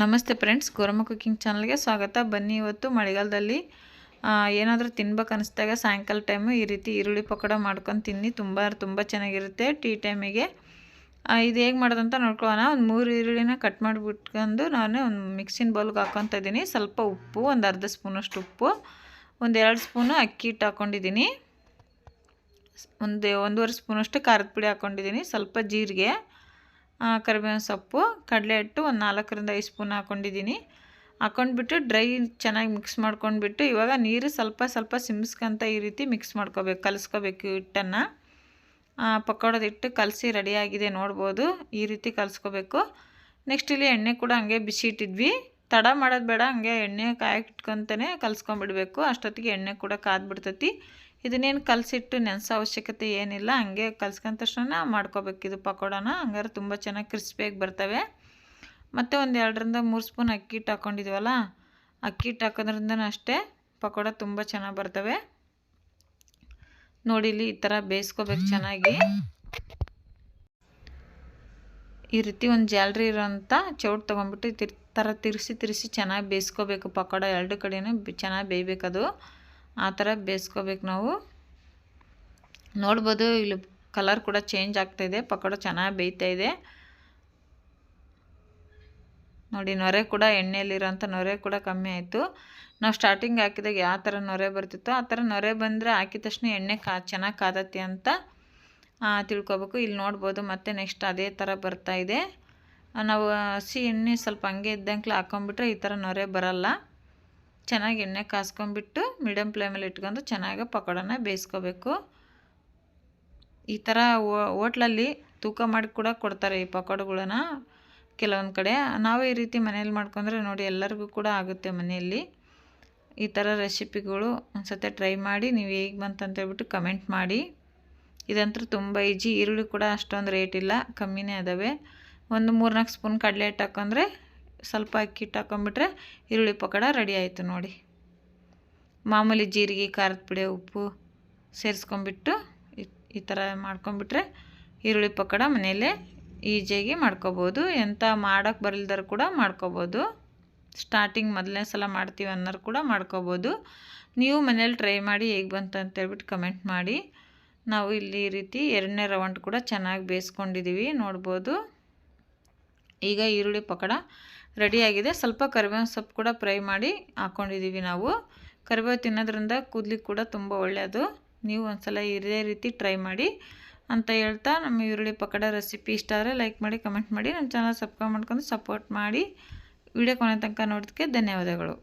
ನಮಸ್ತೆ friends, Goramma cooking ಚಾನಲ್ಗೆ ಸ್ವಾಗತ. ಬನ್ನಿ ಇವತ್ತು ಮಳೆಗಾಲದಲ್ಲಿ ಏನಾದರೂ ತಿನ್ಬೇಕು ಅನಿಸ್ದಾಗ ಸಾಯಂಕಾಲ ಟೈಮು ಈ ರೀತಿ ಈರುಳ್ಳಿ ಪಕೋಡ ಮಾಡ್ಕೊಂಡು ತಿನ್ನಿ. ತುಂಬ ತುಂಬ ಚೆನ್ನಾಗಿರುತ್ತೆ ಟೀ ಟೈಮಿಗೆ. ಇದು ಹೇಗೆ ಮಾಡೋದಂತ ನೋಡ್ಕೊಳ್ಳೋಣ. ಒಂದು ಮೂರು ಈರುಳ್ಳಿನ ಕಟ್ ಮಾಡಿಬಿಟ್ಕೊಂಡು ನಾನು ಒಂದು ಮಿಕ್ಸಿನ ಬೌಲ್ಗೆ ಹಾಕ್ಕೊತ ಇದ್ದೀನಿ ಸ್ವಲ್ಪ ಉಪ್ಪು, ಒಂದು ಅರ್ಧ ಸ್ಪೂನಷ್ಟು ಉಪ್ಪು, ಒಂದು ಎರಡು ಸ್ಪೂನು ಅಕ್ಕಿ ಹಿಟ್ಟು ಹಾಕ್ಕೊಂಡಿದ್ದೀನಿ ಒಂದು, ಒಂದೂವರೆ ಸ್ಪೂನಷ್ಟು ಖಾರದ ಪುಡಿ ಹಾಕ್ಕೊಂಡಿದ್ದೀನಿ ಸ್ವಲ್ಪ ಜೀರಿಗೆ ಕರಿಬೇವಿನ ಸೊಪ್ಪು, ಕಡಲೆ ಹಿಟ್ಟು ಒಂದು ನಾಲ್ಕರಿಂದ ಐದು ಸ್ಪೂನ್ ಹಾಕ್ಕೊಂಡಿದ್ದೀನಿ ಹಾಕ್ಕೊಂಡ್ಬಿಟ್ಟು ಡ್ರೈ ಚೆನ್ನಾಗಿ ಮಿಕ್ಸ್ ಮಾಡ್ಕೊಂಡ್ಬಿಟ್ಟು ಇವಾಗ ನೀರು ಸ್ವಲ್ಪ ಸ್ವಲ್ಪ ಸಿಮ್ಸ್ಕೊಂತ ಈ ರೀತಿ ಮಿಕ್ಸ್ ಮಾಡ್ಕೋಬೇಕು, ಕಲಿಸ್ಕೋಬೇಕು ಹಿಟ್ಟನ್ನು. ಪಕೋಡದ ಹಿಟ್ಟು ಕಲಸಿ ರೆಡಿಯಾಗಿದೆ ನೋಡ್ಬೋದು, ಈ ರೀತಿ ಕಲಿಸ್ಕೋಬೇಕು. ನೆಕ್ಸ್ಟ್ ಇಲ್ಲಿ ಎಣ್ಣೆ ಕೂಡ ಹಂಗೆ ಬಿಸಿ ಇಟ್ಟಿದ್ವಿ. ತಡ ಮಾಡೋದು ಬೇಡ, ಹಂಗೆ ಎಣ್ಣೆ ಕಾಯಕ್ಕೆ ಇಟ್ಕೊತಾನೆ ಕಲಿಸ್ಕೊಂಬಿಡ್ಬೇಕು ಅಷ್ಟೊತ್ತಿಗೆ ಎಣ್ಣೆ ಕೂಡ ಕಾದ್ಬಿಡ್ತೈತಿ. ಇದನ್ನೇನು ಕಲಸಿಟ್ಟು ನೆನೆಸೋ ಅವಶ್ಯಕತೆ ಏನಿಲ್ಲ, ಹಂಗೆ ಕಲ್ಸ್ಕೊಂಡ ತಕ್ಷಣ ಮಾಡ್ಕೋಬೇಕು ಇದು ಪಕೋಡನ. ಹಂಗಾರೆ ತುಂಬ ಚೆನ್ನಾಗಿ ಕ್ರಿಸ್ಪಿಯಾಗಿ ಬರ್ತವೆ. ಮತ್ತು ಒಂದು ಎರಡರಿಂದ ಮೂರು ಸ್ಪೂನ್ ಅಕ್ಕಿ ಹಿಟ್ಟು ಹಾಕ್ಕೊಂಡಿದ್ವಲ್ಲ ಅಕ್ಕಿ ಹಿಟ್ಟು ಹಾಕೋದ್ರಿಂದ ಅಷ್ಟೇ ಪಕೋಡ ತುಂಬ ಚೆನ್ನಾಗಿ ಬರ್ತವೆ. ನೋಡಿ ಇಲ್ಲಿ ಈ ಥರ ಬೇಯಿಸ್ಕೋಬೇಕು ಚೆನ್ನಾಗಿ. ಈ ರೀತಿ ಒಂದು ಜಾಲ್ರಿ ಇರೋಂಥ ಚೌಟ್ ತೊಗೊಂಡ್ಬಿಟ್ಟು ಈ ಥರ ತಿರ್ಸಿ ತಿರ್ಸಿ ಚೆನ್ನಾಗಿ ಬೇಯಿಸ್ಕೋಬೇಕು. ಪಕೋಡ ಎರಡು ಕಡೆಯೂ ಚೆನ್ನಾಗಿ ಬೇಯಬೇಕದು. ಆ ಥರ ಬೇಯಿಸ್ಕೋಬೇಕು ನಾವು. ನೋಡ್ಬೋದು ಇಲ್ಲಿ ಕಲರ್ ಕೂಡ ಚೇಂಜ್ ಆಗ್ತಾಯಿದೆ ಪಕೋಡ ಚೆನ್ನಾಗಿ ಬೇಯ್ತಾ ಇದೆ. ನೋಡಿ, ನೊರೆ ಕೂಡ ಎಣ್ಣೆಯಲ್ಲಿರೋಂಥ ನೊರೆ ಕೂಡ ಕಮ್ಮಿ ಆಯಿತು. ನಾವು ಸ್ಟಾರ್ಟಿಂಗ್ ಹಾಕಿದಾಗ ಯಾವ ಥರ ನೊರೆ ಬರ್ತಿತ್ತೋ ಆ ಥರ ನೊರೆ ಬಂದರೆ ಹಾಕಿದ ತಕ್ಷಣ ಎಣ್ಣೆ ಕಾ, ಚೆನ್ನಾಗಿ ಕಾದತ್ತೆ ಅಂತ ತಿಳ್ಕೊಬೇಕು. ಇಲ್ಲಿ ನೋಡ್ಬೋದು ಮತ್ತು ನೆಕ್ಸ್ಟ್ ಅದೇ ಥರ ಬರ್ತಾ ಇದೆ. ನಾವು ಹಸಿ ಎಣ್ಣೆ ಸ್ವಲ್ಪ ಹಂಗೆ ಇದ್ದಂಗೆ ಹಾಕ್ಕೊಂಬಿಟ್ರೆ ಈ ಥರ ನೊರೆ ಬರಲ್ಲ. ಚೆನ್ನಾಗಿ ಎಣ್ಣೆ ಕಾಸ್ಕೊಂಬಿಟ್ಟು ಮೀಡಿಯಮ್ ಫ್ಲೇಮಲ್ಲಿ ಇಟ್ಕೊಂಡು ಚೆನ್ನಾಗಿ ಪಕೋಡನ ಬೇಯಿಸ್ಕೋಬೇಕು. ಈ ಥರ ಹೋಟ್ಲಲ್ಲಿ ತೂಕ ಮಾಡಿ ಕೂಡ ಕೊಡ್ತಾರೆ ಈ ಪಕೋಡಗಳನ್ನ ಕೆಲವೊಂದು ಕಡೆ. ನಾವು ಈ ರೀತಿ ಮನೇಲಿ ಮಾಡ್ಕೊಂಡ್ರೆ ನೋಡಿ ಎಲ್ಲರಿಗೂ ಕೂಡ ಆಗುತ್ತೆ ಮನೆಯಲ್ಲಿ. ಈ ಥರ ರೆಸಿಪಿಗಳು ಒಂದು ಟ್ರೈ ಮಾಡಿ, ನೀವು ಹೇಗೆ ಬಂತಂತೇಳ್ಬಿಟ್ಟು ಕಮೆಂಟ್ ಮಾಡಿ. ಇದಂತೂ ತುಂಬ ಈಜಿ, ಈರುಳ್ಳಿ ಕೂಡ ಅಷ್ಟೊಂದು ರೇಟ್ ಇಲ್ಲ, ಕಮ್ಮಿನೇ ಅದಾವೆ ಒಂದು ಮೂರ್ನಾಲ್ಕು ಸ್ಪೂನ್ ಕಡಲೆ ಹಿಟ್ಟು ಹಾಕೊಂಡ್ರೆ ಸ್ವಲ್ಪ ಅಕ್ಕಿ ಹಿಟ್ಟು ಹಾಕೊಂಬಿಟ್ರೆ ಈರುಳ್ಳಿ ಪಕೋಡ ರೆಡಿ ಆಯಿತು ನೋಡಿ. ಮಾಮೂಲಿ ಜೀರಿಗೆ, ಖಾರದ ಪುಡಿ, ಉಪ್ಪು ಸೇರಿಸ್ಕೊಂಬಿಟ್ಟು ಈ ಥರ ಮಾಡ್ಕೊಂಬಿಟ್ರೆ ಈರುಳ್ಳಿ ಪಕೋಡ ಮನೆಯಲ್ಲೇ ಈಜಿಯಾಗಿ ಮಾಡ್ಕೋಬೋದು. ಎಂಥ ಮಾಡೋಕ್ಕೆ ಬರಲಿದ್ದರೂ ಕೂಡ ಮಾಡ್ಕೋಬೋದು. ಸ್ಟಾರ್ಟಿಂಗ್ ಮೊದಲನೇ ಸಲ ಮಾಡ್ತೀವಿ ಅನ್ನೋರು ಕೂಡ ಮಾಡ್ಕೋಬೋದು. ನೀವು ಮನೇಲಿ ಟ್ರೈ ಮಾಡಿ ಹೇಗೆ ಬಂತು ಅಂತೇಳ್ಬಿಟ್ಟು ಕಮೆಂಟ್ ಮಾಡಿ. ನಾವು ಇಲ್ಲಿ ಈ ರೀತಿ ಎರಡನೇ ರೌಂಡ್ ಕೂಡ ಚೆನ್ನಾಗಿ ಬೇಯಿಸ್ಕೊಂಡಿದ್ದೀವಿ, ನೋಡ್ಬೋದು. ಈಗ ಈರುಳ್ಳಿ ಪಕೋಡ ರೆಡಿಯಾಗಿದೆ ಸ್ವಲ್ಪ ಕರಿಬೇವಿನ ಸೊಪ್ಪು ಕೂಡ ಫ್ರೈ ಮಾಡಿ ಹಾಕ್ಕೊಂಡಿದ್ದೀವಿ ನಾವು. ಕರಿಬೇವು ತಿನ್ನೋದ್ರಿಂದ ಕೂದಲಿಗೆ ಕೂಡ ತುಂಬ ಒಳ್ಳೆಯದು ನೀವು ಒಂದ್ಸಲ ಇದೇ ರೀತಿ ಟ್ರೈ ಮಾಡಿ ಅಂತ ಹೇಳ್ತಾ ನಮ್ಮ ಈರುಳ್ಳಿ ಪಕೋಡ ರೆಸಿಪಿ ಇಷ್ಟ ಆದರೆ ಲೈಕ್ ಮಾಡಿ, ಕಮೆಂಟ್ ಮಾಡಿ. ನಮ್ಮ ಚಾನಲ್ ಸಬ್ಸ್ಕ್ರೈಬ್ ಮಾಡ್ಕೊಂಡು ಸಪೋರ್ಟ್ ಮಾಡಿ. ವಿಡಿಯೋ ಕೊನೆ ತನಕ ನೋಡೋದಕ್ಕೆ ಧನ್ಯವಾದಗಳು.